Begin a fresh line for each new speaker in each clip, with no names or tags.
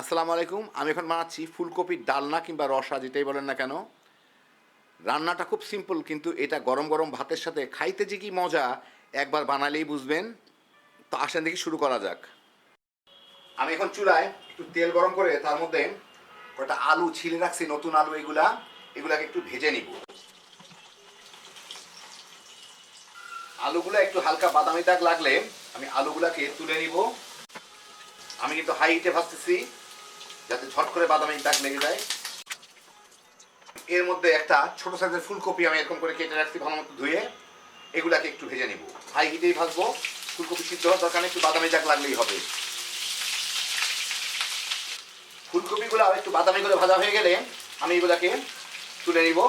আসসালামু আলাইকুম। আমি এখন বানাচ্ছি ফুলকপির ডালনা কিংবা রসা, যেটাই বলেন না কেন। রান্নাটা খুব সিম্পল কিন্তু এটা গরম গরম ভাতের সাথে খাইতে যে কি মজা, একবার বানালেই বুঝবেন। তো আসেন দেখি শুরু করা যাক। আমি এখন চুলায় একটু তেল গরম করে তার মধ্যে কটা আলু ছিলে রাখছি, নতুন আলু এগুলা। এগুলাকে একটু ভেজে নিব। আলুগুলো একটু হালকা বাদামি দাগ লাগলে আমি আলুগুলাকে তুলে নিব। আমি কিন্তু হাই হিটে ভাজতেছি। যাতে ঝট করে বাদামি দাগ লেগে যায়। এর মধ্যে একটা ছোট সাইজের ফুলকপি আমি এরকম করে কেটে রাখছি ভালো মতো ধুয়ে। এগুলাকে একটু ভেজে নিব। হাই হিটেই ভাজবো। ফুলকপি সিদ্ধ হওয়ার দরকার একটু বাদামি দাগ লাগলেই হবে। ফুলকপিগুলো একটু বাদামি করে ভাজা হয়ে গেলে আমি এগুলাকে তুলে নিব।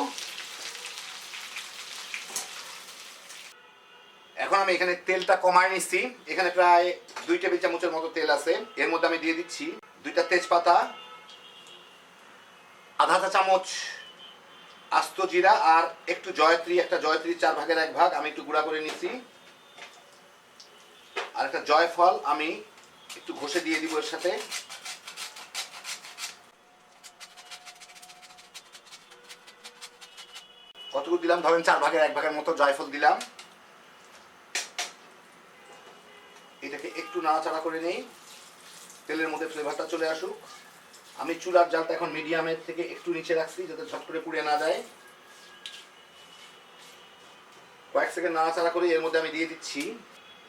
এখন আমি এখানে তেলটা কমায় নিচ্ছি। এখানে প্রায় দুই টেবিল চামচের মতো তেল আছে। এর মধ্যে আমি দিয়ে দিচ্ছি দুইটা তেজপাতা, আধা চা চামচ আস্ত জিরা আর একটু জয়ত্রী, একটা জয়ত্রী চার ভাগের এক ভাগ আমি একটু গুঁড়া করে নিচ্ছি আর একটা জয়ফল আমি একটু ঘষে দিয়ে দিব এর সাথে। কতটুকু দিলাম? ধরেন চার ভাগের এক ভাগের মতো জয়ফল দিলাম। এটাকে একটু নাড়াচাড়া করে নেই। তেলের মধ্যে ফ্লেভারটা চলে আসুক। আমি চুলার জালটা এখন মিডিয়ামের থেকে একটু নিচে রাখছি যাতে ঝট করে পুড়ে না যায়। কয়েক সেকেন্ড নাড়াচাড়া করে এর মধ্যে আমি দিয়ে দিচ্ছি।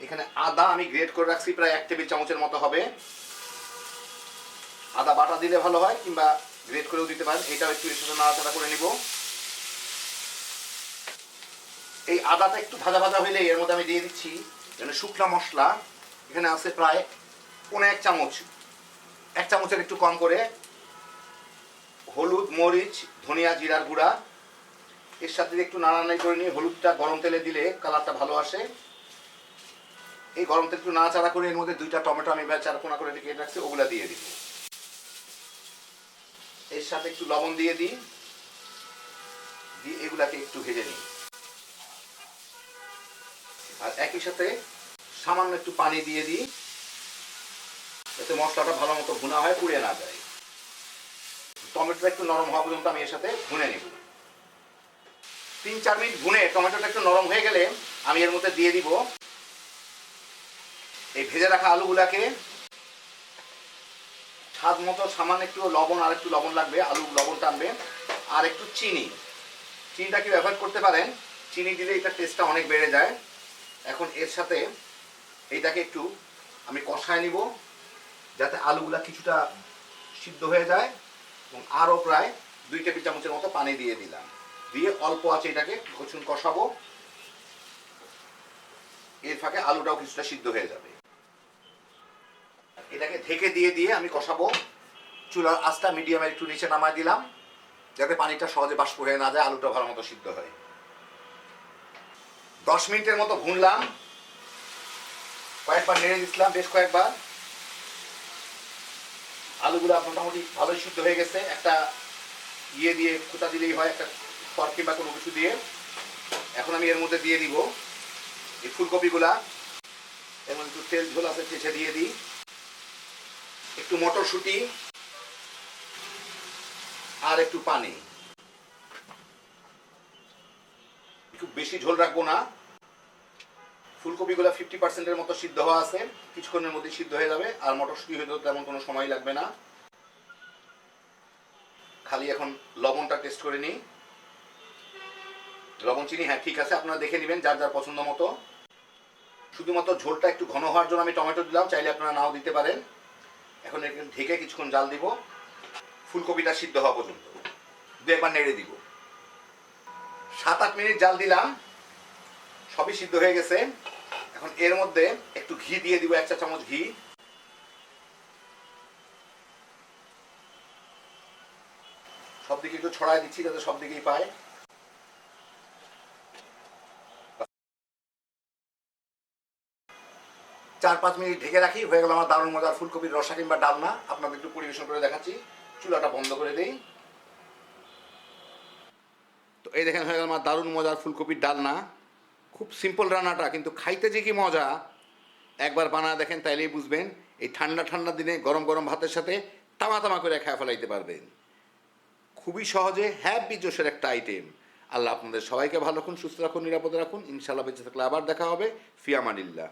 এখানে আদা আমি গ্রেট করে রাখছি, প্রায় এক টেবিল চামচের মতো হবে। আদা বাটা দিলে ভালো হয়, কিংবা গ্রেট করেও দিতে পারেন। এটাও একটু এর সাথে নাড়াচাড়া করে নিব। এই আদাটা একটু ভাজা ভাজা হইলে এর মধ্যে আমি দিয়ে দিচ্ছি। মানে শুকনা মশলা, এখানে আছে প্রায় পনেরো এক চামচ এক চামচের একটু কম করে। হলুদ, মরিচ, ধনিয়া, জিরার গুঁড়া। এর সাথে একটু নাড়ানাড়ি করে নিয়ে হলুদটা গরম তেলে দিলে কালারটা ভালো আসে। এই গরম তেল একটু নাড়াচাড়া করে এর মধ্যে দুইটা টমেটো আমি এবার চার কোনা করে কেটে রাখছি, ওগুলা দিয়ে দিব এর সাথে একটু লবণ দিয়ে দিই। দিয়ে এগুলাকে একটু ভেজে নিই। আর একই সাথে সামান্য একটু পানি দিয়ে দিই। যাতে মশলাটা ভালো মতো ভুনা হয়, পুড়ে না যায়। টমেটোটা একটু নরম হওয়া পর্যন্ত আমি এর সাথে ভুনে নিব। তিন চার মিনিট ভুনে টমেটোটা একটু নরম হয়ে গেলে আমি এর মধ্যে দিয়ে দিব এই ভেজে রাখা আলুগুলাকে। স্বাদ মতো সামান্য একটু লবণ আর একটু লবণ লাগবে, আলু লবণ টানবে। আর একটু চিনি। চিনিটা কি ব্যবহার করতে পারেন? চিনি দিলে এটা টেস্টটা অনেক বেড়ে যায়। এখন এর সাথে এইটাকে একটু আমি কষায় নিব। যাতে আলুগুলা কিছুটা সিদ্ধ হয়ে যায় এবং আরও প্রায় দুই টেবিল চামচের মতো পানি দিয়ে দিলাম। দিয়ে অল্প আছে এটাকে কচুন কষাবো। এর ফাঁকে আলুটাও কিছুটা সিদ্ধ হয়ে যাবে। এটাকে ঢেকে দিয়ে দিয়ে আমি কষাবো। চুলার আঁচটা মিডিয়ামের একটু নিচে নামায় দিলাম, যাতে পানিটা সহজে বাষ্প হয়ে না যায় আলুটা ভালো মতো সিদ্ধ হয়। দশ মিনিটের মতো ভুনলাম। কয়েকবার নেড়ে দিচ্ছিলাম বেশ কয়েকবার। আলুগুলো মোটামুটি ভালোই সিদ্ধ হয়ে গেছে। একটা ইয়ে দিয়ে খুঁটা দিলেই হয়, একটা খড় কিংবা কোনো কিছু দিয়ে। এখন আমি এর মধ্যে দিয়ে দিব এই ফুলকপিগুলা। মধ্যে একটু তেল, ঝোল আছে, চেঁচে দিয়ে দিই। একটু মটরশুঁটি আর একটু পানি। একটু বেশি ঝোল রাখব না। ফুলকপিগুলো ফিফটি পার্সেন্টের মতো সিদ্ধ হওয়া আছে। কিছুক্ষণের মধ্যে সিদ্ধ হয়ে যাবে। আর মটরশুঁটি হয়তো তেমন কোনো সময় লাগবে না। খালি এখন লবণটা টেস্ট করে নিই। লবণ, চিনি হ্যাঁ ঠিক আছে, আপনারা দেখে নেবেন যার যার পছন্দ মতো। শুধুমাত্র ঝোলটা একটু ঘন হওয়ার জন্য আমি টমেটো দিলাম, চাইলে আপনারা নাও দিতে পারেন। এখন ঢেকে কিছুক্ষণ জাল দিব। ফুলকপিটা সিদ্ধ হওয়া পর্যন্ত। দু একবার নেড়ে দিব। সাত আট মিনিট জাল দিলাম। সবই সিদ্ধ হয়ে গেছে। এখন এর মধ্যে একটু ঘি দিয়ে দিব, এক চা চামচ ঘি। সব দিকে একটু ছড়াই দিচ্ছি যাতে সব দিকেই পায়। চার পাঁচ মিনিট ঢেকে রাখি, হয়ে গেল আমার দারুণ মজার ফুলকপির রসা কিংবা ডালনা। আপনাদের একটু পরিবেশন করে দেখাচ্ছি। চুলাটা বন্ধ করে দেই। তো এই দেখেন হয়ে গেল আমার দারুণ মজার ফুলকপির ডালনা। খুব সিম্পল রান্নাটা, কিন্তু খাইতে যে কি মজা, একবার বানা দেখেন, তাইলেই বুঝবেন, এই ঠান্ডা ঠান্ডা দিনে গরম গরম ভাতের সাথে তামা তামা করে খায় ফেলাইতে পারবেন। খুবই সহজে হ্যাপি জোশের একটা আইটেম আল্লাহ আপনাদের সবাইকে ভালো রাখুন, সুস্থ রাখুন, নিরাপদে রাখুন। ইনশাল্লাহ বেঁচে থাকলে আবার দেখা হবে। ফিয়ামানিল্লাহ।